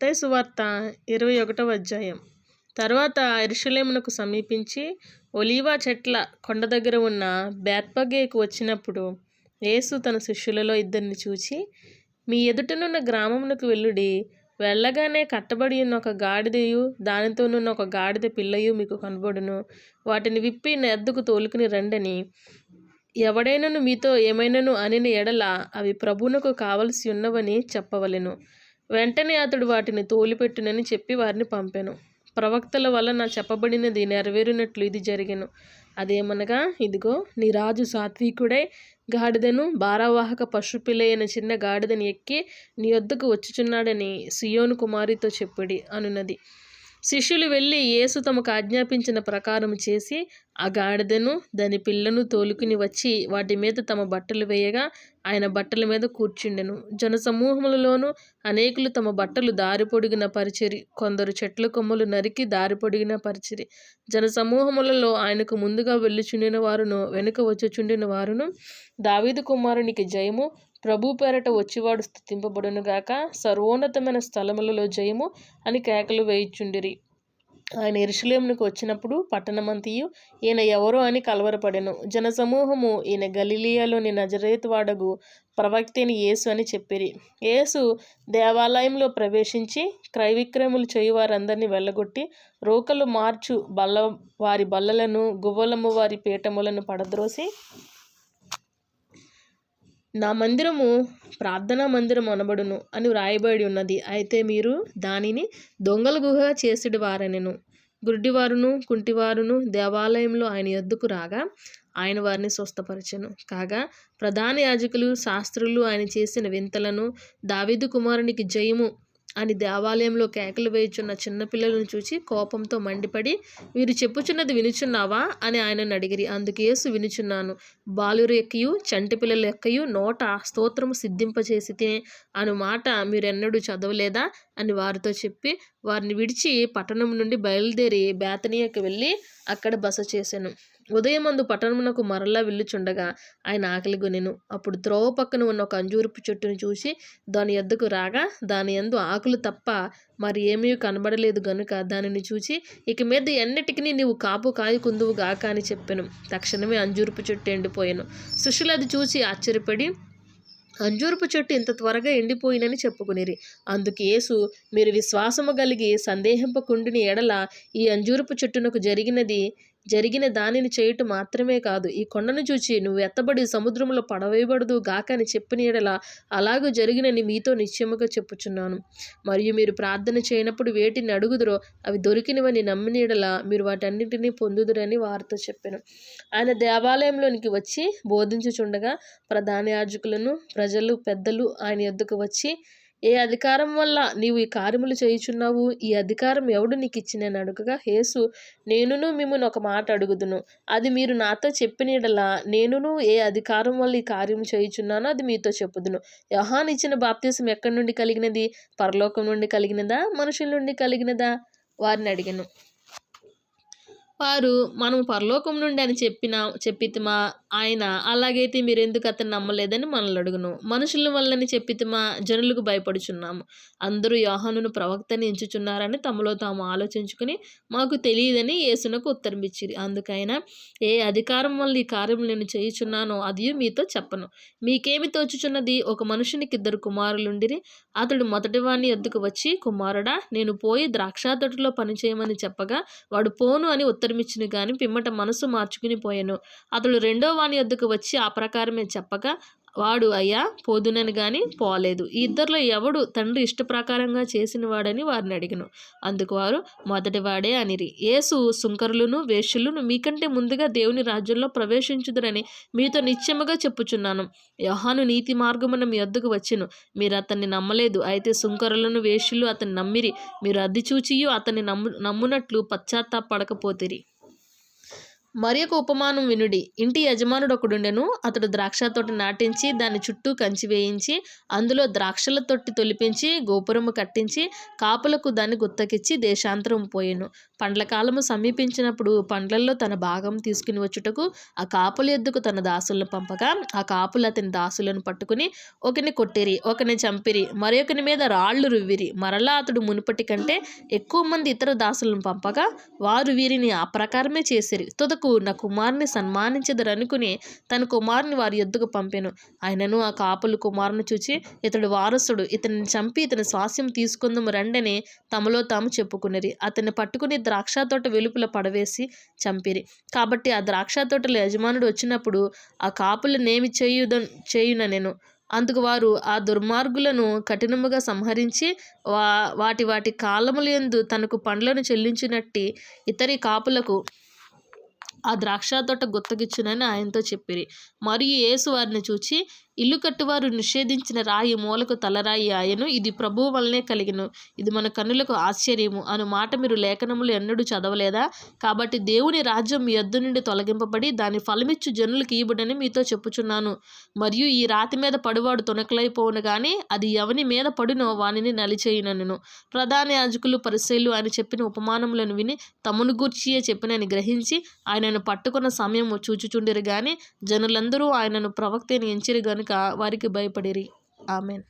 మత్తయి సువార్త ఇరవై ఒకటవ అధ్యాయం. తర్వాత ఎరుషలేమునకు సమీపించి ఒలీవా చెట్ల కొండ దగ్గర ఉన్న బేత్పగేకు వచ్చినప్పుడు యేసు తన శిష్యులలో ఇద్దరిని చూచి మీ ఎదుటనున్న గ్రామమునకు వెళ్ళుడి. వెళ్ళగానే కట్టబడి ఉన్న ఒక గాడిదయు దానితోనున్న ఒక గాడిద పిల్లయు మీకు కనబడును. వాటిని విప్పి నా ఎద్దుకు తోలుకుని రండని. ఎవడైనను మీతో ఏమైనను అనిన ఎడల అవి ప్రభువునకు కావలసి ఉన్నవని చెప్పవలెను. వెంటనే అతడు వాటిని తోలిపెట్టునని చెప్పి వారిని పంపాను. ప్రవక్తల వల్ల నా చెప్పబడినది నెరవేరినట్లు ఇది జరిగాను. అదేమనగా ఇదిగో నీ రాజు సాత్వికుడై గాడిదను భారవాహక అయిన చిన్న గాడిదను ఎక్కి నీ వద్దకు వచ్చుచున్నాడని సియోను కుమారితో చెప్పుడి అనున్నది శిష్యులు వెళ్ళి యేసు తమకు ఆజ్ఞాపించిన ప్రకారం చేసి ఆ గాడిదను దాని పిల్లను తోలుకుని వచ్చి వాటి మీద తమ బట్టలు వేయగా ఆయన బట్టల మీద కూర్చుండెను. జనసమూహములలోనూ అనేకులు తమ బట్టలు దారి పొడిగిన పరిచిరి. కొందరు చెట్ల కొమ్మలు నరికి దారి పొడిగిన పరిచిరి. జనసమూహములలో ఆయనకు ముందుగా వెళ్ళుచుండిన వారును వెనుక వచ్చుచుండిన వారును దావీదు కుమారునికి జయము ప్రభు పేరట వచ్చివాడు స్థుతింపబడునుగాక సర్వోన్నతమైన స్థలములలో జయము అని కేకలు వేయిచుండిరి. ఆయన ఎరుషులేమునకు వచ్చినప్పుడు పట్టణమంతియు ఈయన ఎవరో అని కలవరపడెను. జనసమూహము ఈయన గలిలియాలోని నజరేతు వాడగు ప్రవక్తని యేసు అని చెప్పిరి. యేసు దేవాలయంలో ప్రవేశించి క్రైవిక్రములు చేయు వారందరినీ వెళ్ళగొట్టి రోకలు మార్చు బల్ల వారి బల్లలను గువ్వలము వారి పీఠములను పడద్రోసి నా మందిరము ప్రార్థనా మందిరం అనబడును అని వ్రాయబడి ఉన్నది. అయితే మీరు దానిని దొంగల గుహగా చేసిడు వారనెను గుడ్డివారును కుంటివారును దేవాలయంలో ఆయన ఎద్దుకు రాగా ఆయన వారిని స్వస్థపరచను. కాగా ప్రధాన యాజకులు శాస్త్రులు ఆయన చేసిన వింతలను దావీదు కుమారునికి జయము అని దేవాలయంలో కేకలు వేయుచున్న చిన్నపిల్లలను చూచి కోపంతో మండిపడి వీరు చెప్పుచున్నది వినుచున్నావా? అని ఆయనను అడిగిరి. అందుకేసు వినుచున్నాను. బాలురు ఎక్కయు చంటి పిల్లలు ఎక్కయు నోట స్తోత్రము సిద్ధింపచేసి తినే అను మాట మీరెన్నడూ చదవలేదా? అని వారితో చెప్పి వారిని విడిచి పట్టణం నుండి బయలుదేరి బేతనీయకు వెళ్ళి అక్కడ బస చేశాను ఉదయమందు పట్టణమునకు మరలా వెళ్ళుచుండగా ఆయన ఆకలి గొనెను. అప్పుడు త్రోవ పక్కన ఉన్న ఒక అంజూరపు చెట్టును చూసి దాని ఎద్దుకు రాగా దాని ఎందు ఆకులు తప్ప మరి ఏమీ కనబడలేదు గనుక దానిని చూచి ఇక మీద ఎన్నిటికి నీవు కాపు కాయకుందువు గాక అని చెప్పాను. తక్షణమే అంజూరపు చెట్టు ఎండిపోయాను. సుశీల అది చూసి ఆశ్చర్యపడి అంజూరపు చెట్టు ఇంత త్వరగా ఎండిపోయినని చెప్పుకునిరి. అందుకు యేసు మీరు విశ్వాసము కలిగి సందేహింపకుండిని ఎడల ఈ అంజూరపు చెట్టునకు జరిగినది జరిగిన దానిని చేయుట మాత్రమే కాదు ఈ కొండను చూచి నువ్వు ఎత్తబడి సముద్రంలో పడవేయబడదు గాక అని చెప్పిన ఎడల అలాగూ జరిగినని మీతో నిశ్చయముగా చెప్పుచున్నాను. మరియు మీరు ప్రార్థన చేయనప్పుడు వేటిని అడుగుదురో అవి దొరికినవని నమ్మిన ఎడల మీరు వాటన్నిటినీ పొందుదురని వారితో చెప్పాను. ఆయన దేవాలయంలోనికి వచ్చి బోధించుచుండగా ప్రధాన యాజకులను ప్రజలు పెద్దలు ఆయన ఎద్దుకు వచ్చి ఏ అధికారం వల్ల నీవు ఈ కార్యములు చేయుచున్నావు? ఈ అధికారం ఎవడు నీకు ఇచ్చినని అడుగగా హేసు నేనును మిమ్మల్ని ఒక మాట అడుగుదును. అది మీరు నాతో చెప్పినడలా నేనును ఏ అధికారం వల్ల ఈ కార్యం చేయుచున్నానో అది మీతో చెప్పుదును. యహాన్ ఇచ్చిన బాప్తీసం ఎక్కడి నుండి కలిగినది? పరలోకం నుండి కలిగినదా? మనుషుల నుండి కలిగినదా? వారిని అడిగాను. వారు మనం పరలోకం నుండి అని చెప్పిన చెప్పితమా? ఆయన అలాగైతే మీరు ఎందుకు అతను నమ్మలేదని మనల్ని అడుగును. మనుషుల వల్లని చెప్పితిమా జనులకు భయపడుచున్నాము. అందరూ యోహానును ప్రవక్తని ఎంచుచున్నారని తమలో తాము ఆలోచించుకుని మాకు తెలియదని యేసునకు ఉత్తరం ఇచ్చిరి అందుకైనా ఏ అధికారం వల్ల ఈ కార్యం నేను చేయుచున్నానో అది మీతో చెప్పను. మీకేమి తోచుచున్నది? ఒక మనుషునికి ఇద్దరు కుమారులుండిరి. అతడు మొదటివాణ్ణి ఎద్దుకు వచ్చి కుమారుడా నేను పోయి ద్రాక్ష తోటలో పనిచేయమని చెప్పగా వాడు పోను అని ఉత్తరమిచ్చిన కానీ పిమ్మట మనసు మార్చుకుని పోయాను. అతడు రెండో వాని వద్దకు వచ్చి ఆ ప్రకారమే చెప్పగా వాడు అయ్యా పోదునని గాని పోలేదు. ఈ ఇద్దరిలో ఎవడు తండ్రి ఇష్ట ప్రకారంగా చేసిన వాడని వారిని అడిగను. అందుకు వారు మొదటివాడే అనిరి. యేసు సుంకరులను వేష్యులను మీకంటే ముందుగా దేవుని రాజ్యంలో ప్రవేశించుదురని మీతో నిత్యముగా చెప్పుచున్నాను. యోహాను నీతి మార్గమున మీ వద్దకు వచ్చిను. మీరు అతన్ని నమ్మలేదు. అయితే సుంకరులను వేష్యులు అతన్ని నమ్మిరి. మీరు అద్దె చూచియు అతన్ని నమ్ము నమ్మునట్లు పశ్చాత్తాపడకపోతిరి. మరి ఒక ఉపమానం వినుడి. ఇంటి యజమానుడు ఒకడుండెను అతడు ద్రాక్ష తోట నాటించి దాని చుట్టూ కంచి వేయించి అందులో ద్రాక్షల తొట్టి తొలిపించి గోపురము కట్టించి కాపులకు దాన్ని గుత్తకిచ్చి దేశాంతరం పోయెను. పండ్ల కాలము సమీపించినప్పుడు పండ్లలో తన భాగం తీసుకుని వచ్చుటకు ఆ కాపుల ఎద్దుకు తన దాసులను పంపగా ఆ కాపులు అతని దాసులను పట్టుకుని ఒకని కొట్టిరి ఒకని చంపిరి మరొకని మీద రాళ్ళు రువ్విరి. మరలా అతడు మునుపటి కంటే ఎక్కువ మంది ఇతర దాసులను పంపగా వారు వీరిని ఆ ప్రకారమే చేసిరి. తుదకు నా కుమారుని సన్మానించదరనుకుని తన కుమారుని వారి ఎద్దుకు పంపెను. ఆయనను ఆ కాపులు కుమారుని చూచి ఇతడు వారసుడు ఇతనిని చంపి ఇతని స్వాస్యం తీసుకుందాము రండని తమలో తాము చెప్పుకునిరి. అతన్ని పట్టుకుని ద్రాక్ష తోట వెలుపల పడవేసి చంపిరి. కాబట్టి ఆ ద్రాక్ష తోటల యజమానుడు వచ్చినప్పుడు ఆ కాపులనేమి చేయుద చేయున నేను. అందుకు వారు ఆ దుర్మార్గులను కఠినముగా సంహరించి వా వాటి వాటి కాలములందు తనకు పండ్లను చెల్లించినట్టి ఇతరి కాపులకు ఆ ద్రాక్ష తోట గుత్తగిచ్చునని ఆయనతో చెప్పిరి. మరియు యేసు వారిని చూచి ఇల్లు కట్టువారు నిషేధించిన రాయి మూలకు తలరాయి ఆయను. ఇది ప్రభువు వల్లనే కలిగిను. ఇది మన కన్నులకు ఆశ్చర్యము. అను మాట మీరు లేఖనములు ఎన్నడూ చదవలేదా? కాబట్టి దేవుని రాజ్యం మీ ఎద్దు నుండి తొలగింపబడి దాని ఫలమిచ్చు జనులకు ఇవ్వడని మీతో చెప్పుచున్నాను. మరియు ఈ రాతి మీద పడువాడు తొనకలైపోవును కానీ అది ఎవని మీద పడునో వానిని నలిచేయునను. ప్రధాన యాజకులు పరిశైలు అని చెప్పిన ఉపమానములను విని తమను గూర్చియే చెప్పినని గ్రహించి ఆయనను పట్టుకున్న సమయము చూచుచుండిరు గాని జనులందరూ ఆయనను ప్రవక్తని ఎంచిరు గనుక వారికి భయపడిరి. ఆమెన్.